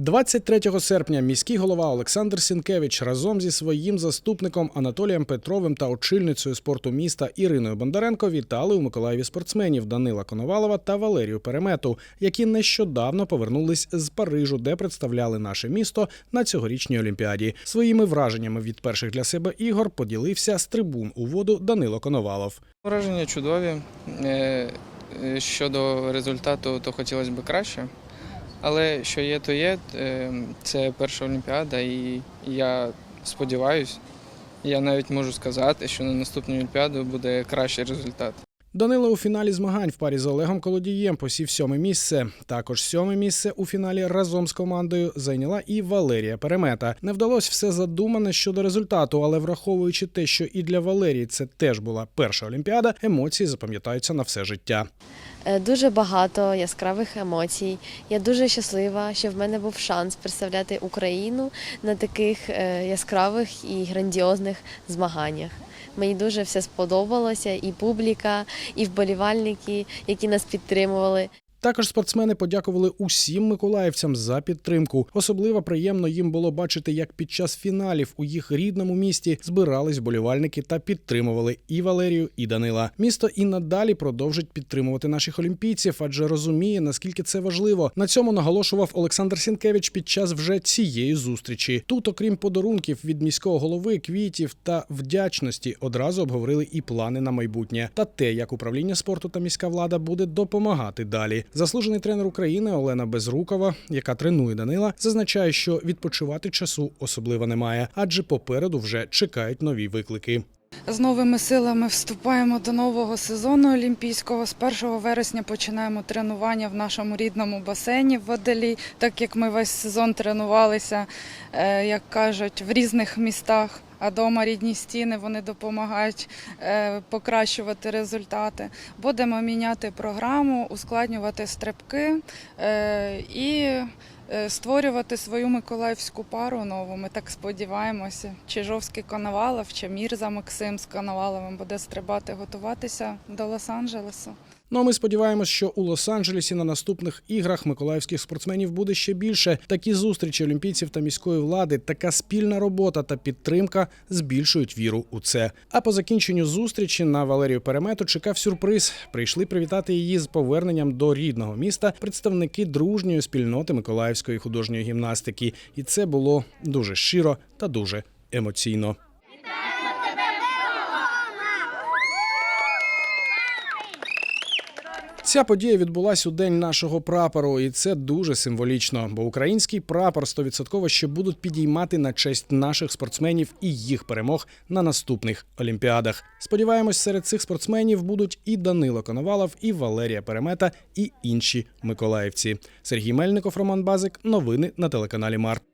23 серпня міський голова Олександр Сінкевич разом зі своїм заступником Анатолієм Петровим та очільницею спорту міста Іриною Бондаренко вітали у Миколаєві спортсменів Данила Коновалова та Валерію Перемету, які нещодавно повернулись з Парижу, де представляли наше місто на цьогорічній олімпіаді. Своїми враженнями від перших для себе ігор поділився з трибун у воду Данило Коновалов. Враження чудові. Е, е, Щодо результату, то хотілося б краще. Але що є, то є. Е, Це перша Олімпіада, і я сподіваюся, я навіть можу сказати, що на наступну Олімпіаду буде кращий результат. Данила у фіналі змагань в парі з Олегом Колодієм посів сьоме місце. Також сьоме місце у фіналі разом з командою зайняла і Валерія Перемета. Не вдалося все задумане щодо результату, але враховуючи те, що і для Валерії це теж була перша олімпіада, емоції запам'ятаються на все життя. Е, Дуже багато яскравих емоцій. Я дуже щаслива, що в мене був шанс представляти Україну на таких е, яскравих і грандіозних змаганнях. Мені дуже все сподобалося, і публіка, і вболівальники, які нас підтримували. Також спортсмени подякували усім миколаївцям за підтримку. Особливо приємно їм було бачити, як під час фіналів у їх рідному місті збирались болівальники та підтримували і Валерію, і Данила. Місто і надалі продовжить підтримувати наших олімпійців, адже розуміє наскільки це важливо. На цьому наголошував Олександр Сінкевич під час вже цієї зустрічі. Тут, окрім подарунків від міського голови, квітів та вдячності, одразу обговорили і плани на майбутнє та те, як управління спорту та міська влада буде допомагати далі. Заслужений тренер України Олена Безрукова, яка тренує Данила, зазначає, що відпочивати часу особливо немає, адже попереду вже чекають нові виклики. З новими силами вступаємо до нового сезону олімпійського. З 1 вересня починаємо тренування в нашому рідному басейні в Водолій, так як ми весь сезон тренувалися, е, як кажуть, в різних містах. А дома рідні стіни вони допомагають е, покращувати результати. Будемо міняти програму, ускладнювати стрибки е, і е, створювати свою миколаївську пару нову. Ми так сподіваємося. Чижовський Коновалов чи Мірза Максим з Коноваловим буде стрибати, готуватися до Лос-Анджелесу. Ну а ми сподіваємось, що у Лос-Анджелесі на наступних іграх миколаївських спортсменів буде ще більше. Такі зустрічі олімпійців та міської влади, така спільна робота та підтримка збільшують віру у це. А по закінченню зустрічі на Валерію Перемету чекав сюрприз. Прийшли привітати її з поверненням до рідного міста представники дружньої спільноти Миколаївської художньої гімнастики, і це було дуже щиро та дуже емоційно. Ця подія відбулась у день нашого прапору, і це дуже символічно, бо український прапор 100% ще будуть підіймати на честь наших спортсменів і їх перемог на наступних олімпіадах. Сподіваємось, серед цих спортсменів будуть і Данило Коновалов, і Валерія Перемета, і інші миколаївці. Сергій Мельников, Роман Базик. Новини на телеканалі Март.